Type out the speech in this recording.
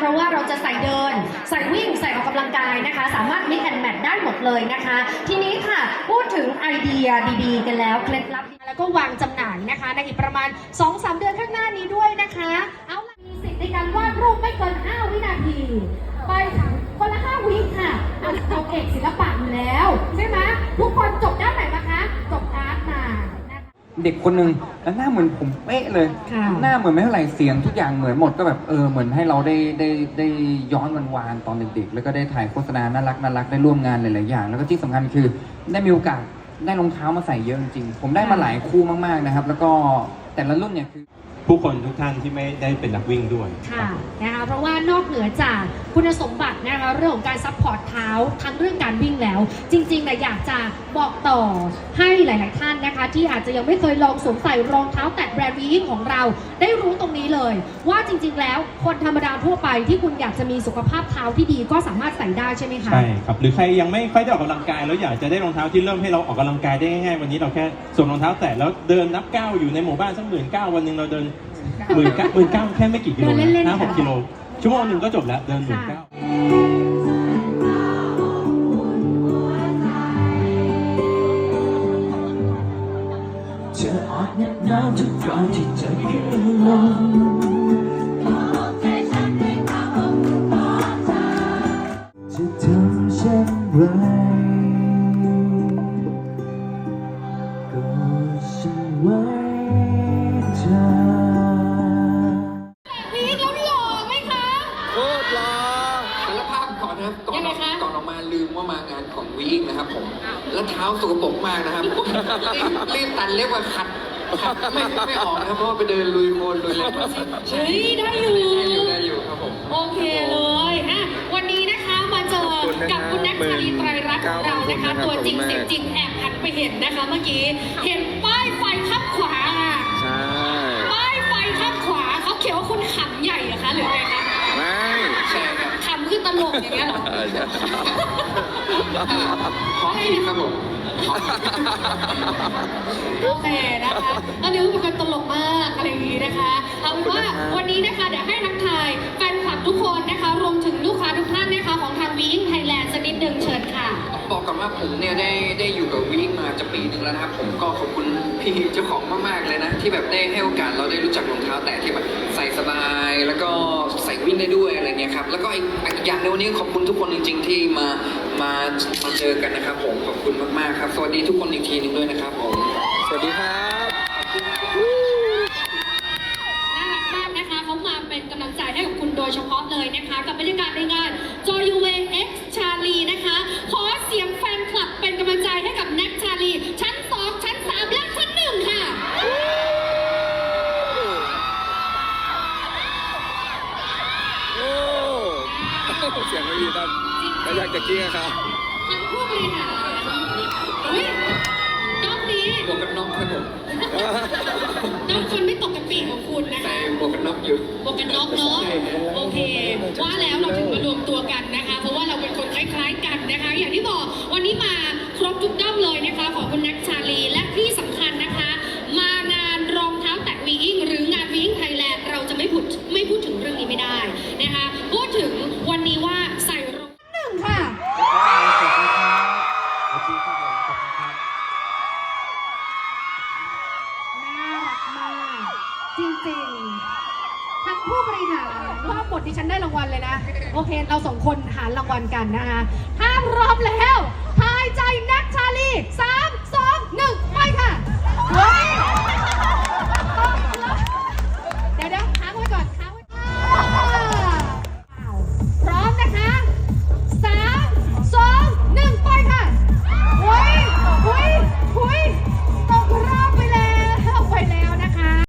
เพราะว่าเราจะใส่เดิน ใส่วิ่ง ใส่ออกกำลังกายนะคะ สามารถ mix and match ได้หมดเลยนะคะ ทีนี้ค่ะพูดถึงไอเดียดีๆ กันแล้วเคล็ดลับแล้วก็วางจำหน่ายนะคะ ในอีกประมาณ 2-3 เดือนข้างหน้านี้ด้วยนะคะ เอาล่ะมีสิทธิ์ในการวาดรูปไม่เกิน 5 วินาที ไปคนละ 5 วิค่ะเอาเราเอกศิลปะอยู่แล้วใช่ไหมทุกคนจบด้านไหนมาคะ จบอาร์ตมานะคะ เด็กคนหนึ่งแล้วหน้าเหมือนผมเป๊ะเลย ค่ะ หน้าเหมือนไม่เท่าไหร่เสียงทุกอย่างเหมือนหมดก็แบบเออเหมือนให้เราได้ได้ได้ย้อนวันวานๆตอนเด็กๆ แล้วก็ได้ถ่ายโฆษณาน่ารักน่ารักได้ร่วมงานหลายๆอย่าง แล้วก็ที่สำคัญคือได้มีโอกาสได้รองเท้ามาใส่เยอะจริงๆผมได้มาหลายคู่มากๆนะครับ แล้วก็แต่ละรุ่นเนี่ยคือ ผู้คนทุกท่านที่ไม่ได้เป็นนักวิ่งด้วยค่ะนะคะเพราะว่านอกเหนือจากคุณสมบัตินะคะเรื่องของการซัพพอร์ตเท้าทั้งเรื่องการวิ่งแล้ว จริงๆนะอยากจะบอกต่อให้หลาย ๆ ท่านนะคะ ที่อาจจะยังไม่เคยลองสวมใส่รองเท้าแตะแบรนด์วีของเรา ได้รู้ตรงนี้เลย ว่าจริง ๆ แล้วคนธรรมดาทั่วไปที่คุณอยากจะมีสุขภาพเท้าที่ดีก็สามารถใส่ได้ใช่ไหมคะใช่ครับหรือใครยังไม่ค่อยได้ออกกำลังกายแล้วอยากจะได้รองเท้าที่เริ่มให้เราออกกำลังกายได้ง่ายๆวันนี้เราแค่สวมรองเท้าแตะแล้วเดินนับก้าวอยู่ในหมู่บ้านสักหมื่นเก้าวันหนึ่งเราเดิน หมื่นเก้าหมื่นเก้าแค่ไม่กี่กิโลเดินเล่นๆห้าหกค่ะ กิโล ชั่วโมงหนึ่งก็จบแล้ว เดินหมื่นเก้า เธออาจเหน็บหนาวทุกคราวที่เธอ นนะครับก่อนยังไงออกคะ ก่อนออกมาลืมว่ามางานของวิ่งนะครับผม แล้วเท้าสกปรกมากนะครับรีบรีบตัดเล็บว่าขัดขัดไม่ไม่ออกนะครับเพราะว่าไปเดินลุยโคลนลุยอะไรมาเฮ้ยได้อยู่ ได้อยู่ได้อยู่ครับผม โอเคเลยอะวันนี้นะคะมาเจอกับคุณนักชาลีไตรรัตน์ของเรานะคะ ตัวจริงเสียงจริงแอบหันไปเห็นนะคะเมื่อกี้ เห็นป้ายไฟข้างขวา อตลกอย่างเงี้ยเหรอเออใช่พร้อมที่ครับผมโอเคนะคะอันนี้เป็นคนตลกมากอะไรอย่างนี้นะคะเอาเป็นว่าวันนี้นะคะเดี๋ยวให้ทักทายแฟนคลับทุกคนนะคะ รวมถึงลูกค้าทุกท่านนะคะของทางวิ่งไทยแลนด์สักนิดหนึ่งเชิญค่ะ ต้องบอกก่อนว่าผมเนี่ยได้ได้อยู่กับวิ่งมาจะปีหนึ่งแล้วนะครับผมก็ขอบคุณพี่เจ้าของมากๆเลยนะ ที่แบบได้ให้โอกาสเราได้รู้จักรองเท้าแตะที่แบบใส่สบาย แล้วก็ใส่วิ่งได้ด้วยอะไร เงี้ยครับ แล้วก็อีกอย่างในวันนี้ขอบคุณทุกคนจริง ๆ ที่มามามาเจอกันนะครับผมขอบคุณมากๆครับ สวัสดีทุกคนอีกทีหนึงด้วยนะครับผม สวัสดีครับ น่ารักมากนะคะเขามาเป็นกำลังใจให้กับคุณโดยเฉพาะเลยนะคะ กับบรรยากาศในงาน Joy u w X Charlie นะคะ ขอเสียงแฟนคลับเป็นกำลังใจให้กับแน็กชาลีชั้น 2 ชั้น 3 และชั้น 1 ค่ะ โอ้เสียงไม่มีตอน ก็อยากจะกิ้งอะครับทั้งผู้บริหารอุ้ยรอบนี้หมวกกันน็อกครับผมน้องคนไม่ตกกับปีกของคุณนะใส่คะ หมวกกันน็อกอยู่ หมวกกันน็อกเนาะ โอเค ว่าแล้วเราถึงมารวมตัวกันนะคะ เพราะว่าเราเป็นคนคล้ายๆกันนะคะ อย่างที่บอกวันนี้ ว่าบทดิฉันได้รางวัลเลยนะ โอเค เราสองคนหารรางวัลกันนะคะถ้าพร้อมแล้วทายใจนักชาลีสามสองหนึ่งไปค่ะ